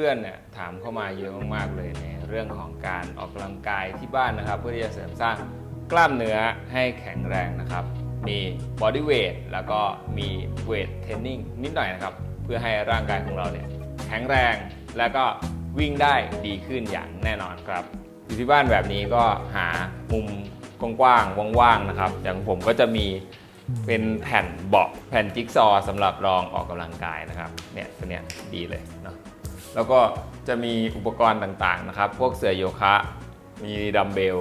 เพื่อนเนี่ยถามเข้ามาเยอะมากๆเลยในเรื่องของการออกกำลังกายที่บ้านนะครับ เพื่อที่จะเสริมสร้างกล้ามเนื้อให้แข็งแรงนะครับ มีบอดี้เวทแล้วก็มีเวทเทรนนิ่งนิดหน่อยนะครับ เพื่อให้ร่างกายของเราเนี่ยแข็งแรงแล้วก็วิ่งได้ดีขึ้นอย่างแน่นอนครับ อยู่ที่บ้านแบบนี้ก็หามุมกว้างๆว่างๆนะครับ อย่างผมก็จะมีเป็นแผ่นเบาะแผ่นจิ๊กซอสำหรับรองออกกำลังกายนะครับเนี่ยตัวเนี้ยดีเลยเนาะ แล้วก็จะมีอุปกรณ์ต่างๆนะครับ พวกเสื่อโยคะ มีดัมเบล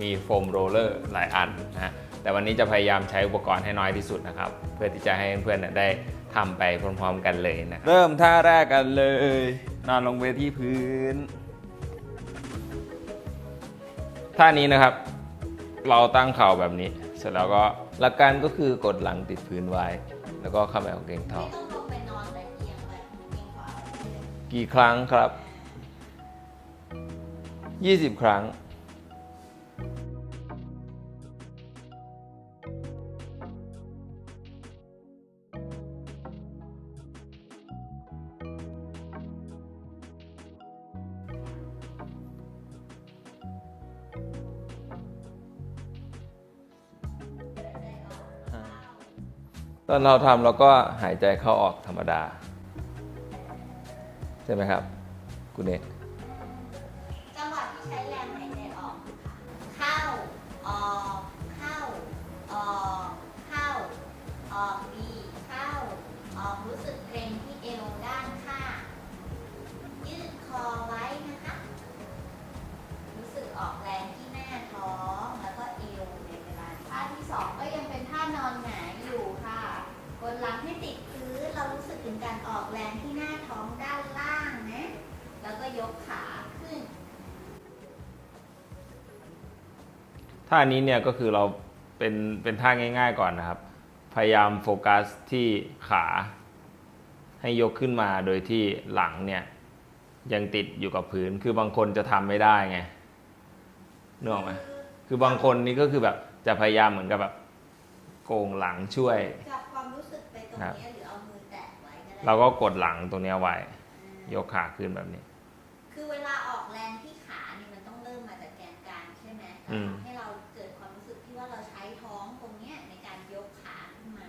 มีโฟมโรลเลอร์หลายอันนะฮะแต่วันนี้จะพยายามใช้อุปกรณ์ให้น้อยที่สุดนะครับ เพื่อที่จะให้เพื่อนๆเนยได้ทำไปพร้อมๆกันเลยนะเริ่มท่าแรกกันเลย นอนลงไปที่พื้น ท่านี้นะครับ เราตั้งเข่าแบบนี้ เสร็จแล้วก็หลักการก็คือกดหลังติดพื้นไว้ แล้วก็เข้าไปของเกงท้อง กี่ครั้งครับ 20 ครั้ง ตอนเราทำเราก็หายใจเข้าออกธรรมดา ใช่ไหมครับคุณเอกจังหวะที่ใช้แรงหายใจออกค่ะเข้าออกเข้าออกเข้าออกดีเข้าออกรู้สึกเกร็งที่เอวด้านข้างยืดคอไว้นะคะ รู้สึกออกแรงที่หน้าท้องแล้วก็เอวในเวลาท่าที่สองก็ยังเป็นท่านอนหงายอยู่ค่ะกดหลังให้ ยกขาขึ้น ท่านี้เนี่ยก็คือเราเป็นเป็นท่าง่าย ๆก่อนนะครับ พยายามโฟกัสที่ขาให้ยกขึ้นมาโดยที่หลังเนี่ยยังติดอยู่กับพื้น คือบางคนจะทำไม่ได้ไงนึกออกไหมคือบางคนนี่ก็คือแบบจะพยายามเหมือนกับแบบโกงหลังช่วยจับความรู้สึกไปตรงครับนี้หรือเอามือแตะไว้ก็ได้เราก็กดหลังตรงเนี้ยไว้ ยกขาขึ้นแบบนี้ คือเวลาออกแรงที่ขานี่มันต้องเริ่มมาจากแกนกลางใช่ไหมอืมให้เราเกิดความรู้สึกที่ว่าเราใช้ท้องตรงเนี้ยในการยกขาขึ้นมา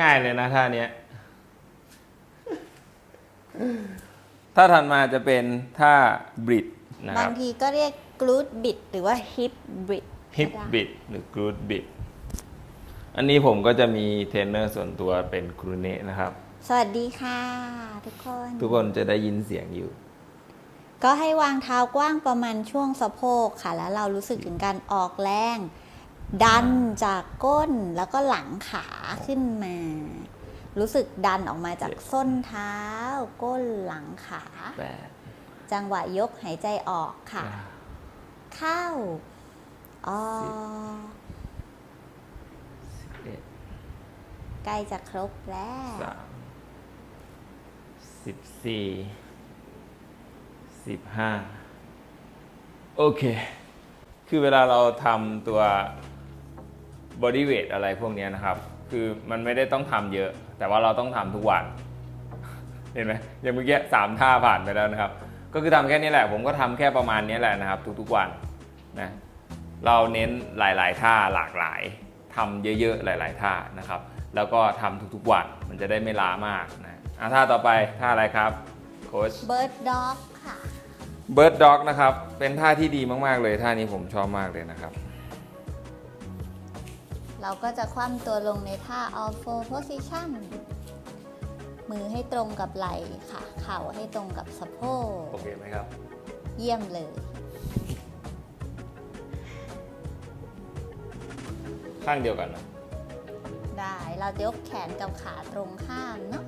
ง่ายๆเลยนะท่าเนี้ย ถ้าถัดมาจะเป็นท่าบริดนะคบารังบทีก็เรียกกลูดบิดหรือว่าฮิปบิดฮิปบิดหรือกรูดบิดอันนี้ผมก็จะมีเทรนเนอร์ส่วนตัวเป็นครูเนะนะครับ สวัสดีค่ะ ทุกคน ทุกคนจะได้ยินเสียงอยู่ ก็ให้วางเท้ากว้างประมาณช่วงสะโพกค่ะ แล้วเรารู้สึกถึงการออกแรง ดันจากก้นแล้วก็หลังขาขึ้นมา รู้สึกดันออกมาจากส้นเท้า ก้นหลังขาแปดจังหวะยกหายใจออกค่ะเก้าเข้า ออสิบกสิบเอ็ดใกล้จะครบแล้วสามสิบสี่ สิบห้าโอเค คือเวลาเราทำตัว body weight อะไรพวกนี้นะครับ คือมันไม่ได้ต้องทำเยอะ แต่ว่าเราต้องทำทุกวัน เห็นไหมอย่างเมื่อกี้สามท่าผ่านไปแล้วนะครับ ก็คือทำแค่นี้แหละ ผมก็ทำแค่ประมาณนี้แหละนะครับ ทุกๆวันนะ เราเน้นหลาย ๆ ท่าหลากหลายทำเยอะ ๆ หลาย ๆ ท่านะครับ แล้วก็ทำทุกๆวัน มันจะได้ไม่ล้ามากนะอะท่าต่อไปท่าอะไรครับโค้ชเบิร์ดด็อกค่ะ เบิร์ดด็อกนะครับ เป็นท่าที่ดีมากๆเลยท่านี้ผมชอบมากเลยนะครับ เราก็จะคว่ำตัวลงในท่า all four position มือให้ตรงกับไหล่ค่ะ เข่าให้ตรงกับสะโพกโอเคไหมครับ เยี่ยมเลย ข้างเดียวกันนะ ได้ เรายกแขนกับขาตรงข้ามเนาะ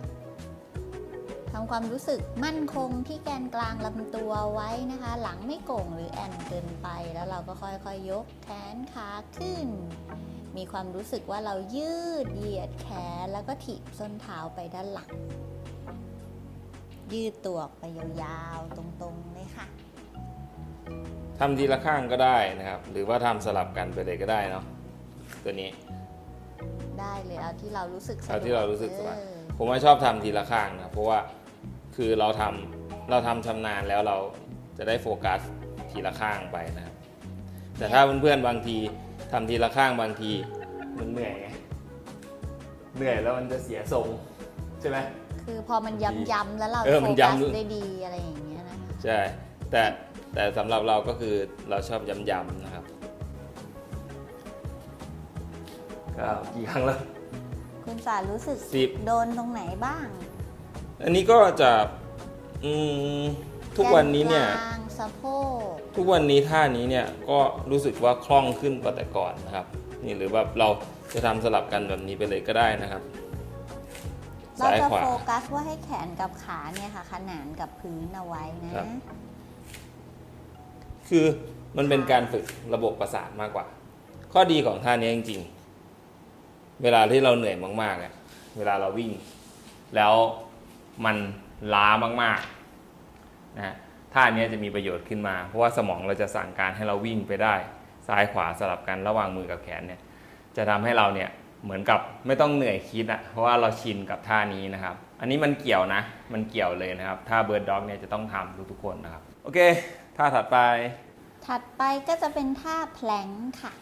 ทำความรู้สึกมั่นคงที่แกนกลางลำตัวไว้นะคะ หลังไม่โก่งหรือแอนเกินไป แล้วเราก็ค่อยๆยยกแขนขาขึ้น มีความรู้สึกว่าเรายืดเหยียดแขนแล้วก็ถีบส้นเท้าไปด้านหลัง ยืดตัวออกไปยาวๆ ตรงๆเลยค่ะทำทีละข้างก็ได้นะครับ หรือว่าทำสลับกันไปเลยก็ได้เนาะตัวนี้ได้เลยเอาที่เรารู้สึกสะดวกเอาที่เรารู้สึกสบายเออผมว่าชอบทำทีละข้างนะเพราะว่า คือเราทเราทำชำนาญแล้วเราจะได้โฟกัสทีละข้างไปนะครับ แต่ถ้าเพื่อนๆบางทีทำทีละข้างบางทีมันเหนื่อยไงเหนื่อยแล้วมันจะเสียทรงใช่ไหมคือพอมันย้ำๆแล้วเราเออโฟมันกัสย้ำได้ดีอะไรอย่างเงี้ยนะคะใช่แต่แต่สำหรับเราก็คือเราชอบย้ำๆนะครับก็กี่ครั้งแล้ว คุณสารู้สึกสิบโดนตรงไหนบ้าง อันนี้ก็จะอืมทุกวันนี้เนี่ยแกกลางสะโพกทุกวันนี้ท่านี้เนี่ยก็รู้สึกว่าคล่องขึ้นกว่าแต่ก่อนนะครับ นี่หรือว่าเราจะทำสลับกันแบบนี้ไปเลยก็ได้นะครับ เราซ้ายจะขวา โฟกัสว่าให้แขนกับขาเนี่ยค่ะ ขนานกับพื้นเอาไว้นะครับ คือมันเป็นการฝึกระบบประสาทมากกว่า ข้อดีของท่านี้จริง ๆ เวลาที่เราเหนื่อยมากๆเนี่ยเวลาเราวิ่ง แล้ว มันล้ามากๆนะฮะท่านี้จะมีประโยชน์ขึ้นมา เพราะว่าสมองเราจะสั่งการให้เราวิ่งไปได้ ซ้ายขวาสลับกันระหว่างมือกับแขนเนี่ยจะทำให้เราเนี่ยเหมือนกับไม่ต้องเหนื่อยคิดอะเพราะว่าเราชินกับท่านี้นะครับ อันนี้มันเกี่ยวนะ มันเกี่ยวเลยนะครับท่าเบิร์ดด็อกเนี่ยจะต้องทำทุกๆคนนะครับ โอเค ท่าถัดไป ถัดไปก็จะเป็นท่าแพลงก์ค่ะ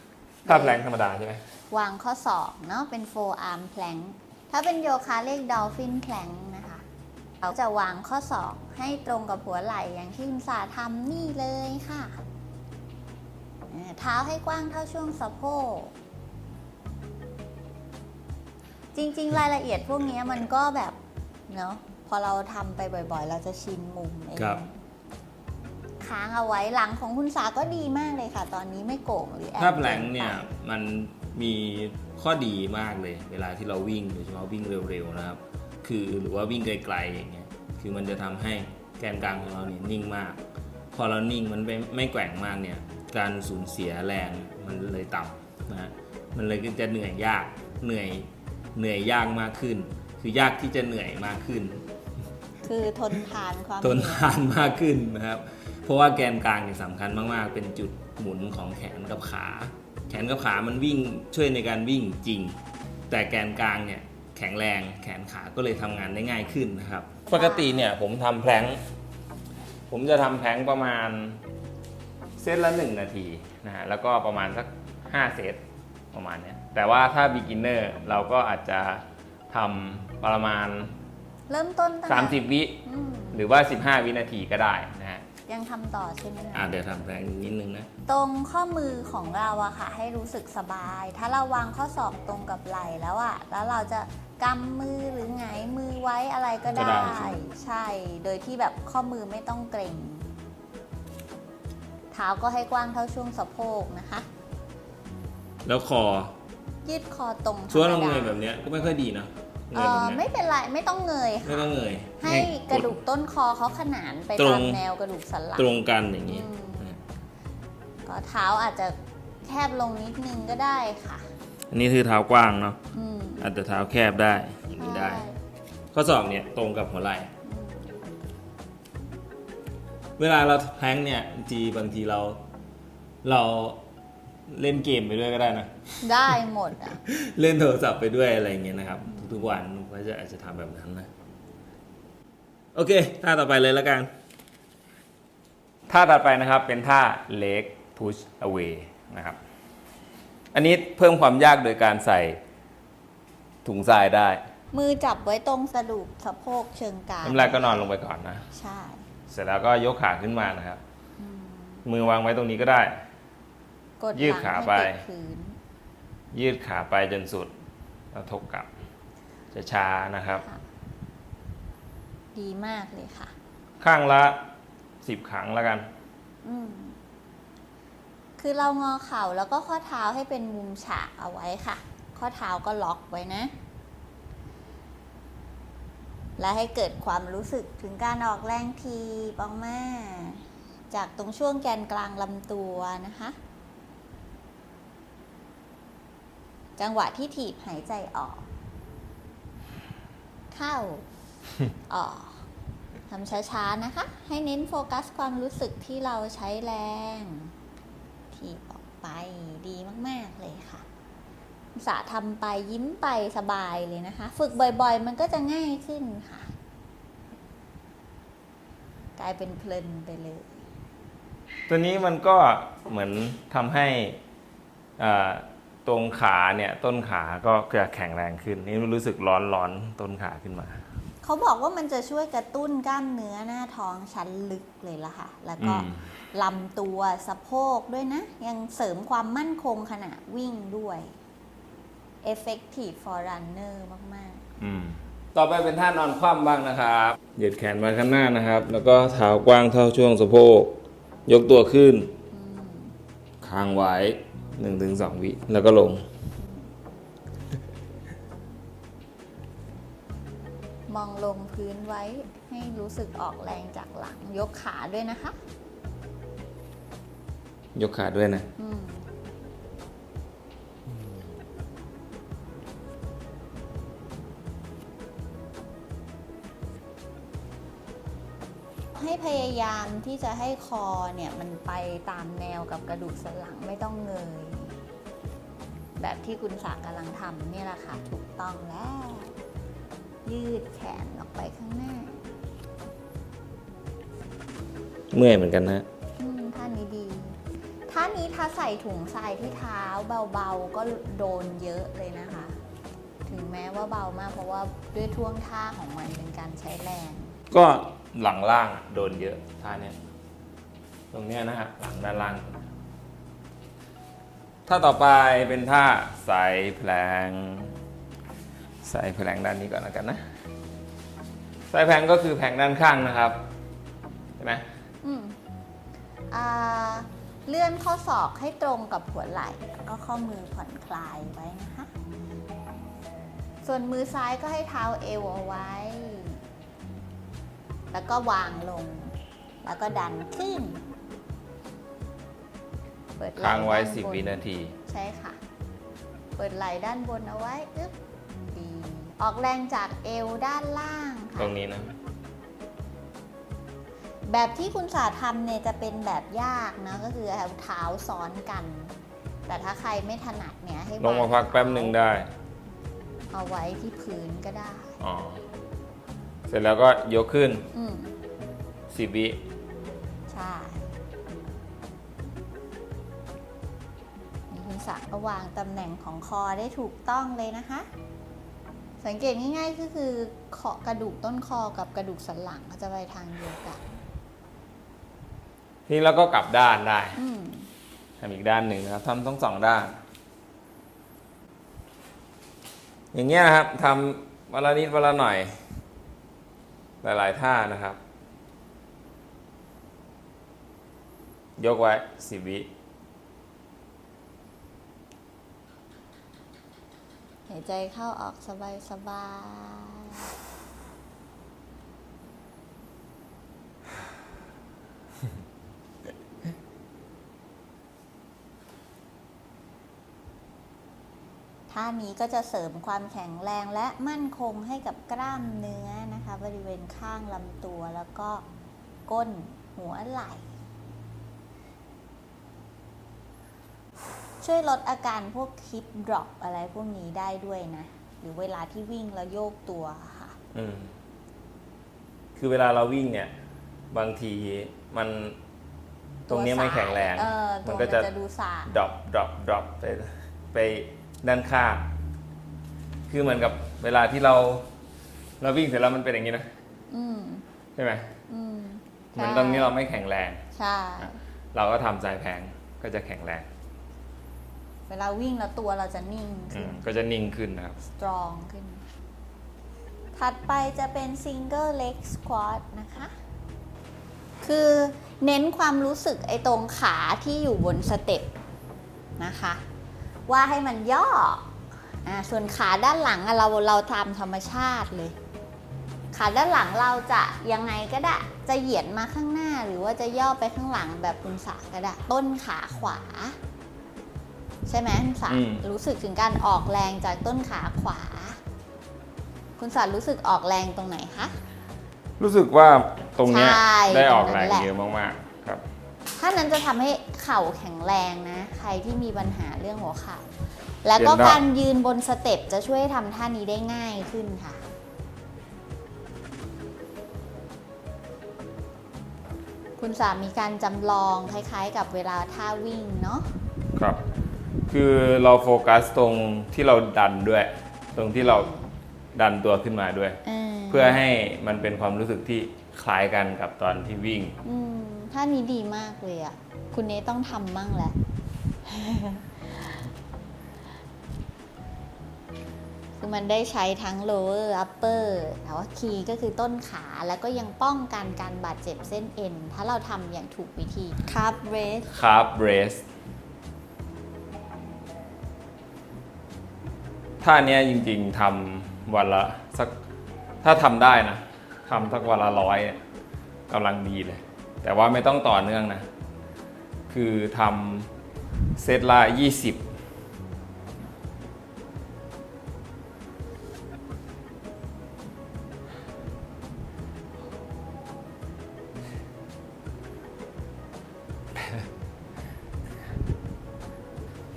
ท่าแพลงธรรมดาใช่ไหมวางข้อศอกเนาะเป็น four arm plank ถ้าเป็นโยคะเรียก dolphin plank นะคะ เราจะวางข้อศอกให้ตรงกับหัวไหล่อย่างที่คุณสาทำนี่เลยค่ะเอ่อเท้าให้กว้างเท่าช่วงสะโพก จริงๆ รายละเอียดพวกนี้มันก็แบบเนาะพอเราทำไปบ่อยๆ เราจะชินมุมเองครับค้างเอาไว้หลังของคุณสาก็ดีมากเลยค่ะ ตอนนี้ไม่โก่งหรือแอบท่าแพลงก่ไปเนี่ยมันมีข้อดีมากเลย เวลาที่เราวิ่งโดยเฉพาะวิ่งเร็วๆนะครับ คือ หรือว่าวิ่งไกลๆอย่างเงี้ยคือมันจะทำให้แกนกลางของเราเนี่ยนิ่งมาก พอเรานิ่งมันไม่ไม่แกว่งมากเนี่ยการสูญเสียแรงมันเลยต่ำนะฮะมันเลยก็จะเหนื่อยยากเหนื่อยเหนื่อยยากมากขึ้น คือยากที่จะเหนื่อยมากขึ้น คือทนทานความทนเหอยทานมากขึ้นนะครับ เพราะว่าแกนกลางเนี่ยสำคัญมากๆ เป็นจุดหมุนของแขนกับขา แขนกับขามันวิ่งช่วยในการวิ่งจริง แต่แกนกลางเนี่ย แข็งแรงแขนขาก็เลยทำงานได้ง่ายขึ้นนะครับ ปกติเนี่ยผมทำแพลงก์ผมจะทำแพลงก์ประมาณเซตละ 1 นาทีนะฮะแล้วก็ประมาณสัก 5 เซตประมาณเนี้ยแต่ว่าถ้า beginner เราก็อาจจะทำประมาณ เริ่มต้นตั้งแต่30 วิอืมหรือว่า 15 วินาทีก็ได้นะฮะยังทำต่อใช่ไหมอ่าคะเดี๋ยวทำแพลงก์นิดนึงนะ ตรงข้อมือของเราอะค่ะ ให้รู้สึกสบาย ถ้าเราวางข้อศอกตรงกับไหล่แล้วอะแล้วเราจะ กำมือหรือไงายมือไว้อะไรก็ก็ได้ ได้ใช่ไหม ใช่ โดยที่แบบข้อมือไม่ต้องเกร็ง เท้าก็ให้กว้างเท่าช่วงสะโพกนะคะ แล้วคอยืดคอตรงช่วงธรเรารมเงดายแบบเนี้ยก็ไม่ค่อยดีนะเงเอยแบบอเนี้ยไม่เป็นไรไม่ต้องเงยไม่ค่ะ ต้องเงยให้กระดูกต้นคอเขาขนานไปตรตาง มแนวกระดูกสันหลัง ตรงกันอย่างนี้อืม ก็เท้าอาจจะแคบลงนิดนึงก็ได้ค่ะ อันนี้คือเท้ากว้างเนาะ อืม อาจจะเท้าแคบได้อย่างนี้ได้ใช่ข้อศอกเนี่ยตรงกับหัวไหล่เวลาเราแพลงก์เนี่ยบางทีบางทีเราเราเล่นเกมไปด้วยก็ได้นะ ได้หมดอะ เล่นโทรศัพท์ไปด้วยอะไรอย่างเงี้ยนะครับ ทุกๆวันก็จะอาจจะทำแบบนั้นนะ โอเค ท่าต่อไปเลยแล้วกัน ท่าต่อไปนะครับเป็นท่า leg push away นะครับ อันนี้เพิ่มความยากโดยการใส่ ถุงทรายได้มือจับไว้ตรงสะดุกสะโพกเชิงกรานน้ำแรกก็นอนลงไปก่อนนะ ใช่เสร็จแล้วก็ยกขาขึ้นมานะครับ อืมมือวางไว้ตรงนี้ก็ได้ กดยืดหลังขาให้ไปติดพื้นยืดขาไปจนสุด แล้วทบกลับจะช้าๆนะครับ ค่ะดีมากเลยค่ะ ข้างละสิบครั้งแล้วกัน อืม คือเรางอเข่าแล้วก็ข้อเท้าให้เป็นมุมฉากเอาไว้ค่ะ ข้อเท้าก็ล็อกไว้นะ และให้เกิดความรู้สึกถึงการออกแรงทีบออกมา จากตรงช่วงแกนกลางลำตัวนะคะ จังหวะที่ถีบหายใจออก เข้า ออกทำช้าๆนะคะ ให้เน้นโฟกัสความรู้สึกที่เราใช้แรง ถีบออกไปดีมาก ๆ เลยค่ะ สาทำไปยิ้มไปสบายเลยนะคะ ฝึกบ่อยๆ มันก็จะง่ายขึ้นค่ะ กลายเป็นเพลินไปเลย ตัวนี้มันก็เหมือนทำให้อ่าตรงขาเนี่ยต้นขาก็จะแข็งแรงขึ้น นี่รู้สึกร้อนร้อนๆต้นขาขึ้นมา เขาบอกว่ามันจะช่วยกระตุ้นกล้ามเนื้อหน้าท้องชั้นลึกเลยล่ะค่ะ แล้วก็อืมลำตัวสะโพกด้วยนะ ยังเสริมความมั่นคงขณะวิ่งด้วย effective for runner มาก อืมต่อไปเป็นท่านอนคว่ำบ้างนะครับ เหยียดแขนมาข้างหน้านะครับ แล้วก็เท้ากว้างเท่าช่วงสะโพก ยกตัวขึ้นค้างไว้หนึ่งถึงสองวิ แล้วก็ลงๆมองลงพื้นไว้ให้รู้สึกออกแรงจากหลัง ยกขาด้วยนะคะ ยกขาด้วยนะ อืม ยายามที่จะให้คอเนี่ยมันไปตามแนวกับกระดูกสันหลังไม่ต้องเงย แบบที่คุณสากำลังทำเนี่ยแหละค่ะถูกต้องแล้ว ยืดแขนออกไปข้างหน้าเมื่อยเหมือนกันนะอืมท่านี้ดี ท่านี้ถ้าใส่ถุงทรายที่เท้าเบาๆก็โดนเยอะเลยนะคะ ถึงแม้ว่าเบามากเพราะว่าด้วยท่วงท่าของมันเป็นการใช้แรง ก็ หลังล่างโดนเยอะท่าเนี้ยตรงเนี้ยนะฮะหลังด้านล่างท่าต่อไปเป็นท่าใส่แผลง ใส่แผลงด้านนี้ก่อนแล้วกันนะใส่แผลงก็คือแผลงด้านข้างนะครับใช่ไหมอืมอ่าเลื่อนข้อศอกให้ตรงกับหัวไหล่แล้วก็ข้อมือผ่อนคลายไว้นะคะ ส่วนมือซ้ายก็ให้เท้าเอวเอาไว้ แล้วก็วางลง แล้วก็ดันขึ้น เปิดไหล่ค้างไว้ ด้น10บนวินาที ใช่ค่ะ เปิดไหล่ด้านบนเอาไว้อึ๊บดี ออกแรงจากเอวด้านล่างตรค่ะงนี้นะ แบบที่คุณสาทำเนี่ยจะเป็นแบบยากนะก็คือเอาเท้าซ้อนกัน แต่ถ้าใครไม่ถนัดเนี่ยให้ลงมาพักแป๊บหนึ่งได้ เอาไว้ที่พื้นก็ได้ อ๋อ เสร็จแล้วก็ยกขึ้น อืม10 วิ ใช่นี่คุณสาก็วางตำแหน่งของคอได้ถูกต้องเลยนะคะ สังเกตง่ายๆก็คือขอกระดูกต้นคอกับกระดูกสันหลังเขาจะไปทางเดียวกันนี่เราก็กลับด้านได้อืม ทำอีกด้านหนึ่งนะครับทำทั้งสองด้าน อย่างเงี้ยนะครับทำวันละนิดวันละหน่อย หลาย ๆ ท่านะครับ ยกไว้สิบวิหายใจเข้าออกสบายๆท่านี้ก็จะเสริมความแข็งแรงและมั่นคงให้กับกล้ามเนื้อ นะคะบริเวณข้างลำตัวแล้วก็ก้นหัวไหล่ ช่วยลดอาการพวกฮิปดรอปอะไรพวกนี้ได้ด้วยนะ หรือเวลาที่วิ่งแล้วโยกตัวค่ะอืมคือเวลาเราวิ่งเนี่ย บางทีมันตรงเนี้ยไม่แข็งแรง เออตัมัวนมันก็จะจะดูสายดรอปดรอปดรอปไปไปด้านข้าง คือเหมือนกับเวลาที่เรา เราวิ่งเสร็จแล้วมันเป็นอย่างนี้นะอืมใช่ไหมอืมเหมือนตรงนี้เราไม่แข็งแรง ใช่ เราก็ทำสายแพงก็จะแข็งแรง เวลาวิ่งแล้วตัวเราจะนิ่งอืขึ้น มก็จะนิ่งขึ้นนะครับสตรองขึ้น ถัดไปจะเป็น single leg squat นะคะ คือเน้นความรู้สึกไอ้ตรงขาที่อยู่บนสเต็ปนะคะ ว่าให้มันย่ออ่าส่วนขาด้านหลังอะเราเราทำธรรมชาติเลย ขาด้านหลังเราจะยังไงก็ได้ จะเหยียดมาข้างหน้าหรือว่าจะย่อไปข้างหลังแบบคุณสาก็ได้ ต้นขาขวา ใช่ไหมคุณสาอืมรู้สึกถึงการออกแรงจากต้นขาขวา คุณสารู้สึกออกแรงตรงไหนคะ รู้สึกว่าตรงเนี้ยใช่ได้ออกตรงแรนั้งนแหละเยอะมากๆครับ ถ้านั้นจะทำให้เข่าแข็งแรงนะ ใครที่มีปัญหาเรื่องหัวเข่า แล้วก็เรียนได้การยืนบนสเต็ปจะช่วยให้ทำท่านี้ได้ง่ายขึ้นค่ะ คุณสามีการจำลองคล้ายๆ กับเวลาท่าวิ่งเนาะครับ คือเราโฟกัสตรงที่เราดันด้วย ตรงที่เราดันตัวขึ้นมาด้วยเพื่อให้มันเป็นความรู้สึกที่คล้ายกันกับตอนที่วิ่ง อืมท่านี้ดีมากเลยอะ่ะ คุณเนต้องทำมั่งแหละ คือมันได้ใช้ทั้ง lower upper แต่ว่า key ก็คือต้นขาแล้วก็ยังป้องกันการบาดเจ็บเส้นเอ็น ถ้าเราทำอย่างถูกวิธี calf raise คาร์บเบรสท่าเนี้ยจริงๆทำวันละสักถ้าทำได้นะทำสักวันละร้อยเนี่ยกำลังดีเลย แต่ว่าไม่ต้องต่อเนื่องนะ คือทำเซตละ20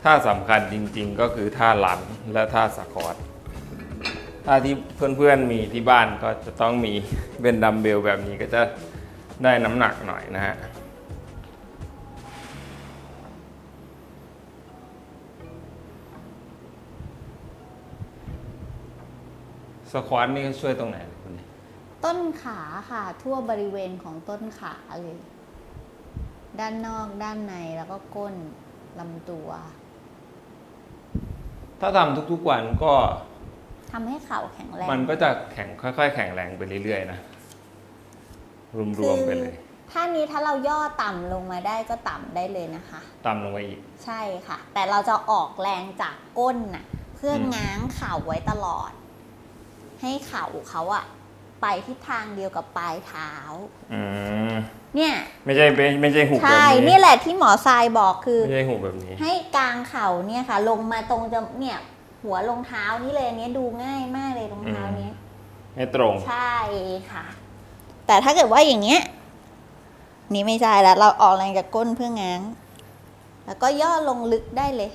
ท่าสำคัญจริงๆ ก็คือท่าหลังและท่าสควอตท่าที่เพื่อนๆมีที่บ้านก็จะต้องมีเป็นดัมเบลแบบนี้ก็จะได้น้ำหนักหน่อยนะฮะสควอตนี่ช่วยตรงไหนคุณนี่ต้นขาค่ะ ทั่วบริเวณของต้นขาเลย ด้านนอกด้านในแล้วก็ก้นลำตัว ถ้าทำทุกๆวันก็ทำให้เข่าแข็งแรง มันก็จะแข็งค่อยๆ แข็งแรงไปเรื่อยๆนะ รวมๆไปเลย ท่านี้ถ้าเราย่อต่ำลงมาได้ก็ต่ำได้เลยนะคะ ต่ำลงไปอีก ใช่ค่ะ แต่เราจะออกแรงจากก้นน่ะ เพื่ออม ง้างเข่าไว้ตลอด ให้เข่าเขาอะ ไปทิศทางเดียวกับปลายเท้า อืมเนี่ย ไม่ใช่ไม่ไม่ใช่หุบแบบใช่นี้นี่แหละที่หมอทรายบอกคือ ไม่ใช่หุบแบบนี้ ให้กลางเข่าเนี่ยค่ะ ลงมาตรงจะเนี่ย หัวรองเท้านี่เลยอันเนี้ยดูง่ายมากเลยรองเท้าเนี้ย ให้ตรง ใช่ค่ะ แต่ถ้าเกิดว่าอย่างเงี้ย นี่ไม่ใช่แล้ว เราออกแรงจากก้นเพื่อง้าง แล้วก็ย่อลงลึกได้เลย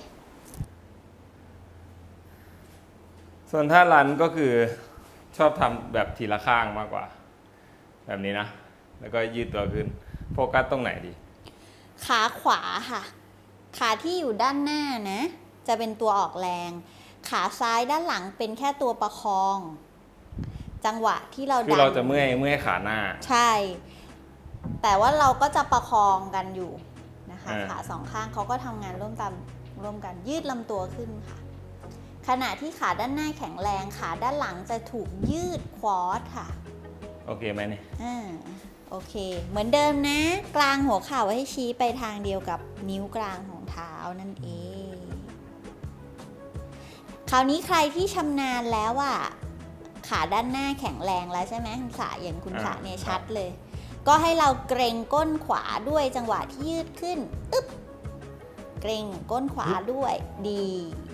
ส่วนท่ารันก็คือ ชอบทำแบบทีละข้างมากกว่า แบบนี้นะ แล้วก็ยืดตัวขึ้น โฟกัสตรงไหนดี ขาขวาค่ะ ขาที่อยู่ด้านหน้านะ จะเป็นตัวออกแรง ขาซ้ายด้านหลังเป็นแค่ตัวประคอง จังหวะที่เราคือดันเราจะเมื่อยเมื่อยขาหน้า ใช่ แต่ว่าเราก็จะประคองกันอยู่นะคะอ่าขาสองข้างเขาก็ทำงานร่วมกันร่วมกันยืดลำตัวขึ้นค่ะ ขณะที่ขาด้านหน้าแข็งแรงขาด้านหลังจะถูกยืดควอดค่ะ โอเคไหมเนี่ยอ่าโอเค เหมือนเดิมนะ กลางหัวเข่าให้ชี้ไปทางเดียวกับนิ้วกลางของเท้านั่นเอง คราวนี้ใครที่ชำนาญแล้วอะขาด้านหน้าแข็งแรงแล้วใช่ไหมคุณสาอย่างคุณสาเนี่ยชัดเลย ก็ให้เราเกรงก้นขวาด้วยจังหวะที่ยืดขึ้นอึ๊บเกรงก้นขวาด้วยดีฮึบ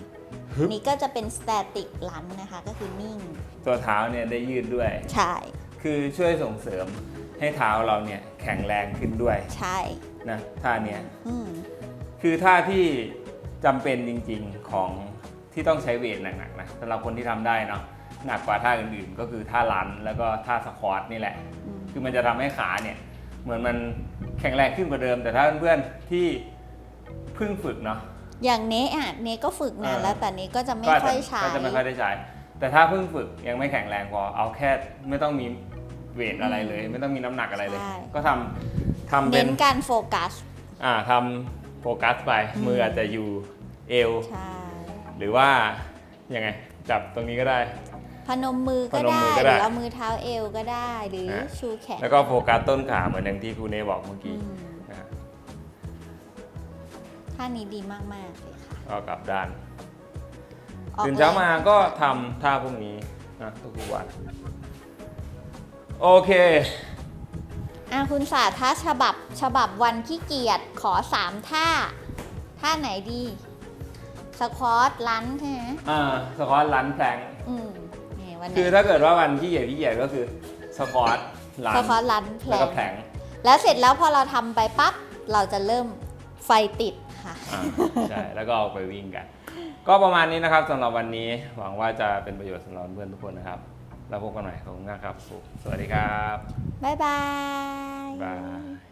นี่ก็จะเป็น static ลันนะคะ ก็คือนิ่ง ตัวเท้าเนี่ยได้ยืดด้วย ใช่ คือช่วยส่งเสริมให้เท้าเราเนี่ยแข็งแรงขึ้นด้วย ใช่นะท่าเนี้ยอืมคือท่าที่จำเป็นจริงๆของที่ต้องใช้เวทหนักๆนะสำหรับคนที่ทำได้เนาะหนักกว่าท่าอื่นๆ ก็คือท่าลันแล้วก็ท่าสควอตนี่แหละอืมคือมันจะทำให้ขาเนี่ย เหมือนมันแข็งแรงขึ้นกว่าเดิม แต่ถ้าเพื่อนๆที่เพิ่งฝึกเนาะ อย่างเนอะเนก็ฝึกนานเออแล้วแต่เนก็จะไม่ก็ค่จะอยใช้ ก็จะไม่ค่อยได้ใช้ แต่ถ้าเพิ่งฝึกยังไม่แข็งแรงพอเอาแค่ไม่ต้องมีเวทอะไรเลย ไม่ต้องมีน้ำหนักอะไรเลย ใช่ ก็ทำทำเป็เน้นนการโฟกัส อ่าทำโฟกัสไปอืม มืออาจจะอยู่เอว ใช่หรือว่ายังไงจับตรงนี้ก็ได้ พนมมือก็พนมได้มือก็หได้รือเอามือเท้าเอวก็ได้หรือฮะชูแขนแล้วก็โฟกัสต้นขาเหมือนอย่างที่ครูเนบอกเมื่ออืกี้มนะฮะ ท่านี้ดีมากๆเลยค่ะก็กลับด้านออกตื่นเช้ามาแรงก็ทำท่าพวกนี้นะทุกๆวัน โอเคอะคุณสาท่าฉบับฉบับวันขี้เกียจขอสามท่า ท่าไหนดีสควอตลันใช่ไหมอ่าสควอตลันแพลงอืมนี่วันไหนคือถ้าเกิดว่าวันที่เหยียดที่เหยียดก็คือสควอตลันสควอตลันแผลแล้วก็งแผลงแล้วเสร็จแล้วพอเราทำไปปั๊บเราจะเริ่มไฟติดค่ะ อ่าใช่ แล้วก็ออกไปวิ่งกัน ก็ประมาณนี้นะครับสำหรับวันนี้ หวังว่าจะเป็นประโยชน์สำหรับเพื่อนทุกคนนะครับ แล้วพบกันใหม่ขอบคุณมากครับ สวัสดีครับ บ๊ายบาย บาย